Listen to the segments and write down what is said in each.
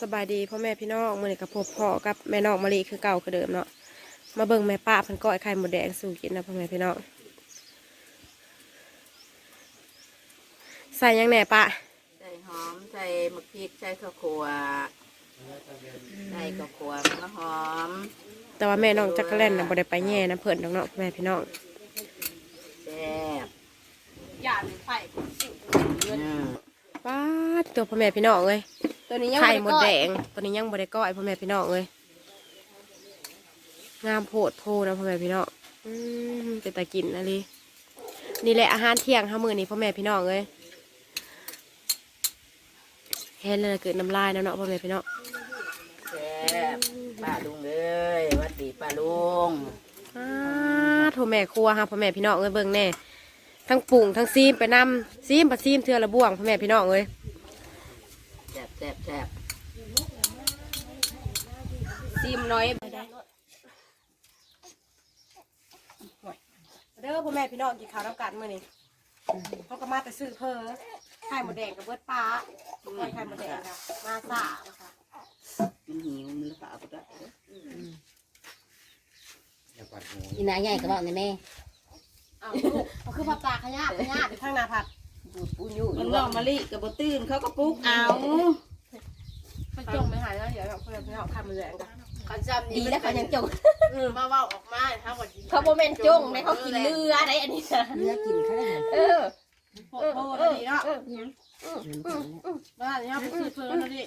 สบายดีพ่อแม่พี่น้องมื่อนี้กับพบพ่อกับแม่น้องมะลิคือเก่าคือเดิมเนาะมาเบิ่งแม่ป้าเพันก้อยไข่หมดแดงสู่กินนะพ่อแม่พี่น้องใส่หยังแหน่ป้าใส่หอมใส่มะพริกใส่ข้าวคั่วใส่ข้าวคั่วมันก็หอมแต่ว่าแม่น้องจักรแล่นนะบ่ได้ไปแย่นะเพิ่นน้องเนาะพ่อแม่พี่น้องแซ่บอย่าไข่อืมป้าดตัวพ่อแม่พี่น้องเลย ตัวนี้ยังไข่บ่หมดแดงตัวนี้ยังบ่ได้ก้อยพ่อแม่พี่น้องเลยงามโพดโพนะพ่อแม่พี่น้องอืมเป็นตากินอะไรนี่แหละอาหารเที่ยงห้ามื้อนี้พ่อแม่พี่น้องเลยเห็นเลยเกิดน้ำลายแล้วเนาะพ่อแม่พี่น้องแซ่บป้าลุงเลยหวัดดีป้าลุงอ้าโทแม่ครัวฮะพ่อแม่พี่น้องเอ้ยเบิ่งแน่ทั้งปรุงทั้งซีมไปนำซีมปะซีมเทือละบ่วงพ่อแม่พี่น้องเอ้ย แซ่บแซ่บแซ่บซีมน้อยเด้อพ่อแม่พี่น้องกินข้าวน้ำกันมื้อนี้เขาก็มาแต่ซื้อเพอไข่หมดแดงกับเบิดปลาก้อยไข่หมดแดงค่ะมาซ่านะคะมันหิวมันละฝาก็ได้อีนาใหญ่ก็บอกในแม่อ้าวลูกเขาคือผักตาขยะขยะอยู่ข้างหน้าผัด ปูอยู่มันน้องมะลิกับบตื่นเขาก็ปลุกเอามันจงไม่หายแล้วเดี๋ยวพ่อแม่พี่น้องไข่หมดแดงกันเขาจำดีแล้วเขายังจงมาว่าออกมาถ้าวันเขาโมเมนจงในเขากินเรืออะไรอันนี้นะเรือกินเขาได้เออโพดโพดนี่เนาะมาเนี่ยไปซื้อเพอแล้วดิ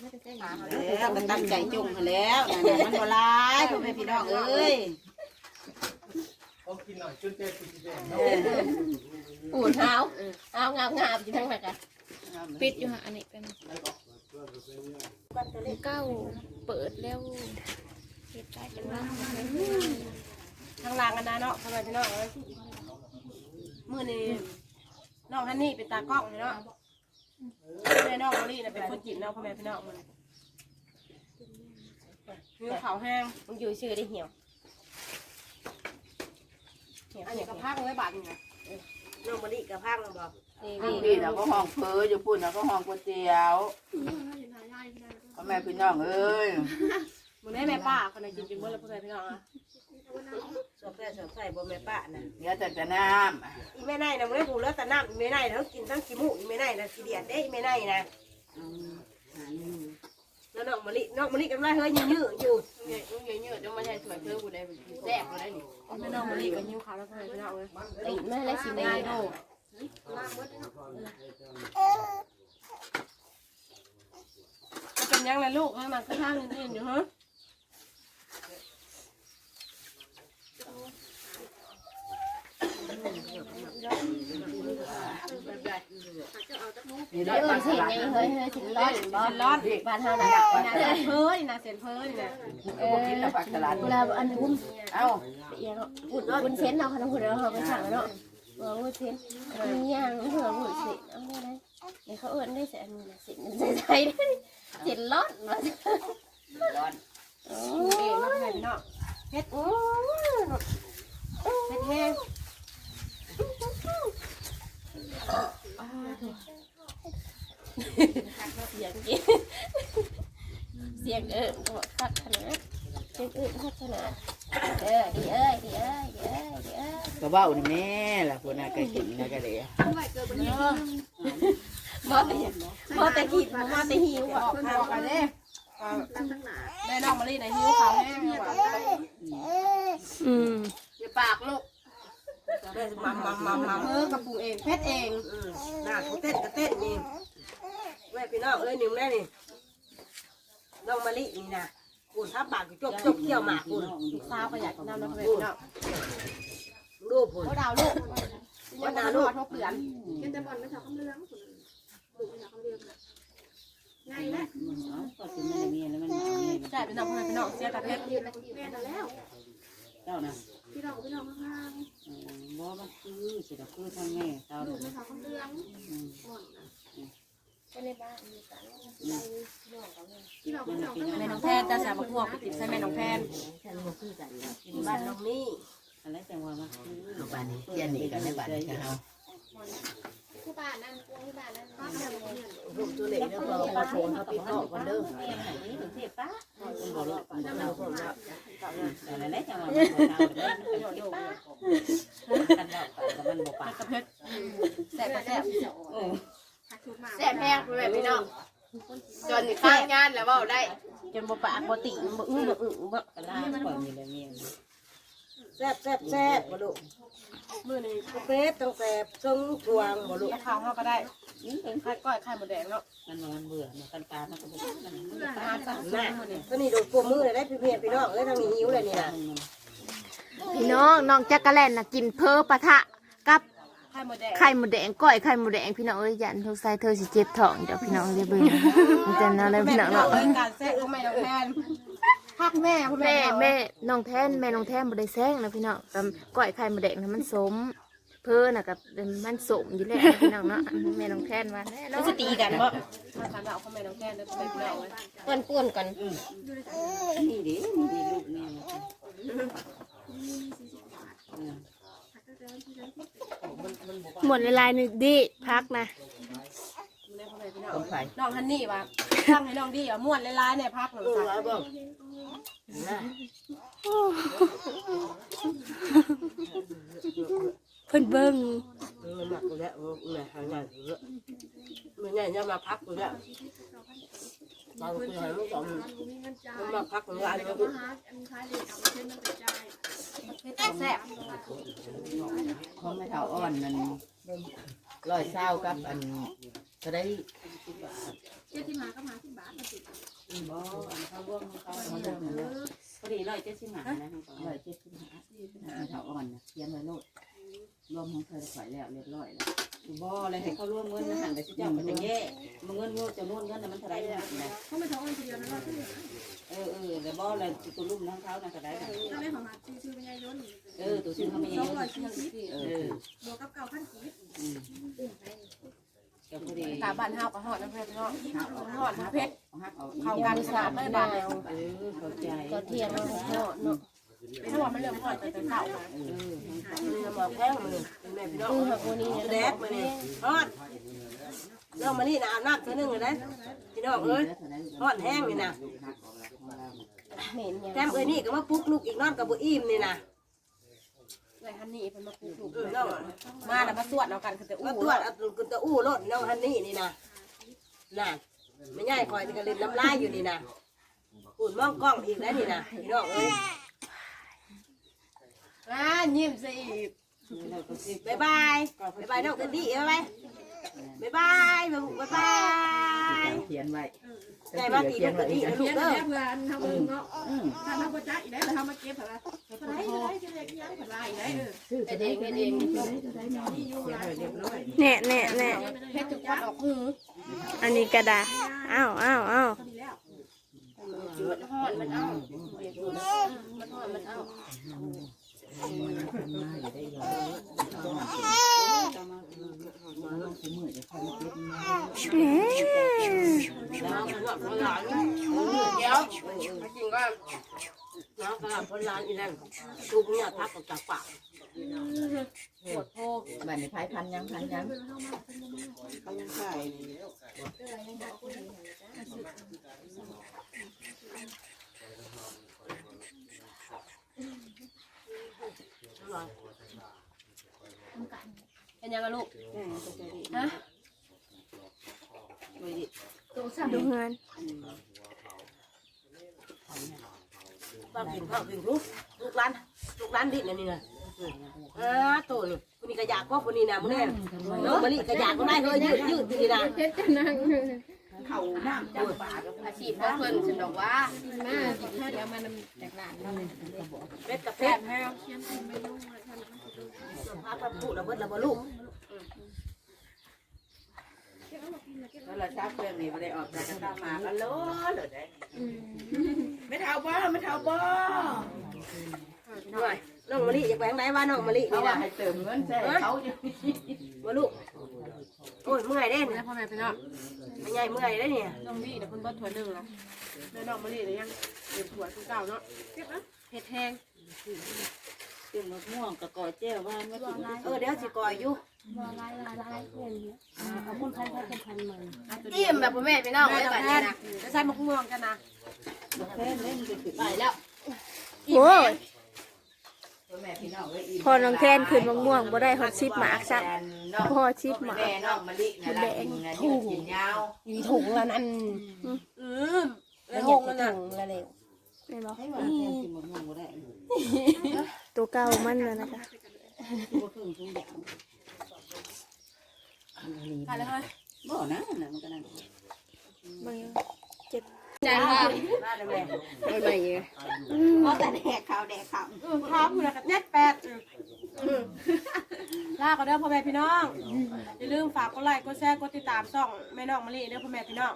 แล้วก็ตั้งใจจงมาแล้วนั่นน่ะมันบ่ร้ายพ่อแม่พี่น้องเอ้ย ปูนเท้าเอางามงามอยู่ทั้งนั้นกันปิดอยู่ฮะอันนี้เป็นเก้าเปิดแล้วเฮ็ดได้กันว่าทางลางกันนะเนาะพ่อแม่พี่นองเอ้ยมือนี้น้องฮันนี่เป็นตากล้องเนาะแม่น้องมอลี่น่ะเป็นคนจีบเนาะพ่อแม่พี่น้องมันคือขาวแห้งมึงอยู่ชื่อได้เหี่ยว นนี้ก็พังไว้บาทนึงนะน้องมะลิก็พังบอกนี่นี่นี่พี่เราก็ห้องเพ้ออยู่พุ่นเราก็ห้องก๋วยเตี๋ยวพ่อแม่พี่น้องเอ้ยมึงได้แม่ป้าคนไหนกินกินเมื่อไรพ่อแม่พี่น้องอะสอบใส่สอบใส่บ่แม่ป้าน่ะเดี๋ยวแต่จะน้อีแม่ไนน่ะมึงได้ผูแล้วแต่น้ำอีแม่ไนทั้งกินทั้งขี้มูกอีแม่ไนน่ะขี้เดียดเด้อีแม่ไนน่ะ แล้วน้องมะลิน้องมะลิกำลังเฮ้ยยืดอยู่เนี่ยมึงเยอะๆจะมาใช้สวยเพื่อกูได้แซ่บกูได้นี่แม่น้องมะลิก็ยิ้วขาวแล้วพ่อแม่พี่น้องเลยติดแมาแล้วสิแม่ง่ายโน่เป็นยังไงลูกให้มันก็ท่าเงินอยู่ฮะำนี่ เด้อปลาสเห็นลัดยังเฮ้ยเฮ้ยถึงร้อนบ่ร้อนบ้านเฮาน่ะนะเสียนเพ้ยนะเสียนเพ้ยนะเออกินแล้วปลาสลัดเวลาอันอุ้มเอ้าเอียงอุ่นอุ่นเซนเราค่ะน้องหุ่นเราเขาไปสั่งเนาะว่าอุ่นเซนมีอย่างเหือหุ่นสร็จเอาได้ไหมเดี๋ยวเขาเอิ้นได้เสร็จอันนี้นะสร็จใส่ใส่ได้สร็จร้อนมาร้อนโอ้เอ๋มาเห็นเนาะเฮ็ดโอ้เฮ็ดแห้ง เสียงกินเสียงเอิ้นก็คักขนาดเสียงเอิ้นคักขนาเออดีเอ้ยดีเอ้ยดีเอ้ยดีเอ้ยก็เบ้านี่แม่ล่ะคนน่ะก็กินนะก็เลยมอแต่มอแต่ขีดมอแต่หิวอะอกข้าวกันเด้แม่น้องมะลินะหิวขาวแห้งว่ะอืมอย่าปากลูก แม่มัมมัมมัมมัมเออกระปูเองเพชรเองน่าเขาเต้นก็เต้นนี่แม่พี่น้องเอ้ยนิ่มแน่นี่น้องมะลินี่นะกูทับปากจบจบเกี่ยวหมากกูลูกสาวประหยัดน้ำน้องแม่พี่น้องลูกผมเขาดาวลูกวันนาลูกทบเปลือนก็สิไม่ได้มีแล้วมันเอานี่ใช่เป็นน้องพ่อแม่พี่น้องเสียแต่เพชรเจ้าน่ะ พี่น้องพี่น้องข้างๆบ่มันคือสิดอกคือทางแม่เจ้าน่ะอืมแม่น้องแพนจะสาบพวกไปติดใส่แม่น้องแพนบ้านน้องนี่อะไรจังว่ามันคือบ้านนี้เจียนนี่กันในบ้านนี้เฮา ที่บ้านนั่นที่บ้านนั่นลูกตัวเล็กแล้วก็พอโทรเขาปิดต่อกันเด้อเรียนไหนนี่ถึงเทพป้าคนบอกว่าเราผมแล้วแต่ละจะมันบอกเราเลยมันเป็นเทพป้ากันดอแต่มันบอกปากแซ่บแซ่บโอ้แซ่บแห้งเลยพี่น้องจนข้างงานแล้วเว่าได้จนบ่ปากบ่ติบ่อื้อบ่อื้อบ่กระลาปล่อยมีลยเมียแซ่บแซ่บแซ่บบ่ลูก มื้อนี้เฟสตั้งแต่ทรงทวงบ่ลูกข้าวเฮาก็ได้นี่เป็นไข่ก้อยไข่หมูแดงเนาะมันมันเบื่อมันกันการมันก็ไม่มันมันอาหารสั่งน่ะตัวนี้โดนปวดมือเลยได้พี่เมียพี่น้องเอ้ยทางนี้หิวเลยนี่น่ะพี่น้องน้องจักรแลนน่ะกินเพอปะทะกับไข่หมูแดงไข่หมูแดงก้อยไข่หมูแดงพี่น้องเอ้ยยันทุกไซเธอสิเจ็บท้องเดี๋ยวพี่น้องเรียกเบิ่งมันจะนั่นเลยพี่น้องเนาะการแซ่บของแม่น้องแทน พักแม่คุณแม่แม่แม่น้องแทนแม่น้องแทนบ่ได้แซงนะพี่น้องแต่ก้อยไข่หมูแดงน่ะมันสม เพิ่นน่ะกับมันสมอยู่แล้วนะพี่น้องเนาะแม่น้องแทนว่าแน่เนาะจะตีกันบ่มาทานเอาของแม่น้องแทนเด้อไปพี่น้องเปิ้นป่วนกันนี่ดินี่ดิลูกเนี่ยหมดเวลานึกดิพักนะคนไฟน้องฮันนี่ว่าตั้งให้น้องดีอะม่วนหลายๆเนี่ยพักหนึ่งเออค่ะ เพิ่นเบิ่งเออมักกูแล้วเออแม่หางานเยอะมื้อนี้เนี่ยมาพักกูแล้วบางคนให้ลูกสองมันมาพักงานก็คือแซ่บเขาไม่เท่าอ่อนนั่นลอยเศร้ากับอันก็ได้เจ็ดสิบห้าก็มาสิบบาท บ่อันเขาร่วมเขาเขาร่วมเลยพอดีร้อยเจ็ดสิบห้านะร้อยเจ็ดสิบห้าไม่เท่าอ่อนนะเขียนไว้โลดรวมของเธอขายแล้วเรียบร้อยแล้วบ่อะไรให้เขาร่วมเงินนะหันไปสิเจ้ามันจะแย่มันเงินโง่จะน่นเงินน่ะมันเท่าไรนะเขาไม่ท่าอ่อนทีเดียวนะเออเออแล้วบ่อะไรตัวลุ่มน้องเขาน่ะก็ได้นะถ้าไม่ของหัดชื่อเป็นยายยนต์เออตัวชื่อเขาไม่สเยองอะร้อยสี่สิบบเออวกกับเก่าพันกีบ ก็พอดีตาบ้านเฮาก็ฮอดนะเพื่อนเนาะหักเอาฮอดทั้งเพชรหักเอาเข้ากันสาดเลยบ้านเออเข้าใจก็เที่ยงแล้วก็เนาะถ้าว่ามันเริ่มฮอดแต่เช้ามาเออมันจะบอกแพ้มื้อเป็นแม่พี่น้องคือหักวันนี้เนี่ยแดดมื้อนี้ฮอดน้องมานี่น่ะอาบน้ำเทื่อนึงเลยนะพี่น้องเอ้ยฮอดแห้งนี่น่ะเหม็นยังแถมเอ้ยนี่ก็มาปลุกลูกอีกนอนกับบ่อิ่มนี่น่ะ เลยฮันนี่เพิ่นมาปลูกลูกเออน้องมาแล้วมาสวดเอากันคือแต่อู้มาตรวจเอาตุนกุนตะอู้รถน้องฮันนี่นี่น่ะน่ะไม่ง่ายคอยจะกระเล่นน้ำลายอยู่นี่น่ะปุ่นมองกล้องอีกแล้วนี่น่ะพี่น้องเอ้ยอ่ายิ้มซะอีกบายบายบายบายน้องกันดีบายบายบายบายบายบายเขียนไว้ใจมาตีน้องกันดีนะลูกเลี้ยงเด้อแม่เพื่อนทำเองเนาะถ้าทำประจักษ์อีกได้แต่ทำมาเก็บเถอะ ได้เออเป็นเองเป็นเองนี่แน่แน่แน่เพชรจุกวัดออกหูอันนี้กระดาษอ้าวอ้าวอ้าวดีแล้วมันมันเอามันฮอดมันเอาน้อ งกระล่ำพลานเดี๋ยวจริงว่าน้องกระหล่ำพลานอีนั่นลูกเนี่ยทักออกจากปากปวดโพกบัดนี้พายพันยังพันยังเขายังใส่อร่อยเป็นยังไงลูกฮะดูเงิน ป้ากินข้าวกินลูกลูกร้านลูกร้านดิ้นอันนี้นะอ่าตัวนี่คนนี้กระยากก็คนนี้นะมึงเนี่ยน้องมะลิกระยากก็ได้เลยยืดยืดทีนะเขาน้ำจับปากอาชีพพ่อเพิ่นฉันบอกว่ามาสิเดี๋ยวมันแตกต่างกันเป็ดกับแซ่เป็บดแห้วพาไปพูดแล้วเบิดแล้วบ่ลูกแล้วเราชักเพื่อนนี่ไม่ได้ออกจากกันมากันล้อเลยได้ ไม่เท่าบ่ไม่เท่าบ่ด้วยน้องมะลิอยากไปทางไหนว่าน้องมะลิเขานี่ว่านะให้เติมเงินใส่เขาอยู่บ่ลูกโอ้ยเมื่อยเด้แล้เนี่วยพ่อแม่พี่น้องไม่ใหญ่เมื่อยเด้เนี่ยน้องวี่เดี๋ยวเพิ่นเบิดถั่วหนึ่งแล้วแม่น้องมะลิเลยยังเดือดถั่วคือเก่าเนาะเผ็ดแห้ง เป็นมะม่วงกับกอแจ้วว่าไม่ถึงเออเดี๋ยวสิก่อยอยู่บ่ลายลายลายเพื่อนเอาคนพันพันพันมันอิ่มแบบพ่อแม่พี่น้องแม่ไว้ดอกบัดแทนี้นนะจะใส่มะม่วงกันนะแค่เล่นไปถึงไปแล้วโอ้ยพ่อแม่พี่น้องไว้อิ่มพอน้องแคนขึ้นมะม่วงบ่ได้ฮอดชิปหมากซักพอชิปหมากแม่น้องมะลินะล่ะกินไงที่มันกินยาวอยู่ถุงละนั่นอืมแล้แล้ววหหงงละนั่นถุน่ะงละเร็วแม่นบ่ให้ว่าแค่กินมะม่วงก็ได้ ตัวเก่ามันน่ะนะคะอะไรเฮ้ยบ่นะน่ะมันก็นั่นเบิ่งจานว่ามาเลยแม่ไม่ไม่เยอะเพราะแต่แดกขาวแดกขาวอืมข้าวคุณนะเน็ตแปดลาก็เด้อพ่อแม่พี่น้องอย่าลืมฝากกดไลค์กดแชร์กดติดตามช่องแม่น้องมะลิเด้อพ่อแม่พี่น้อง